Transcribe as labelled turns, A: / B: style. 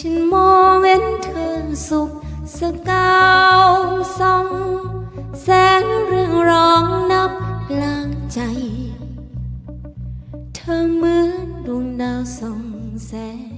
A: ฉันมองเห็นเธอสุขสกาวสองแสงเรื่องร้องนับกลางใจ เธอเหมือนดวงดาวส่องแสง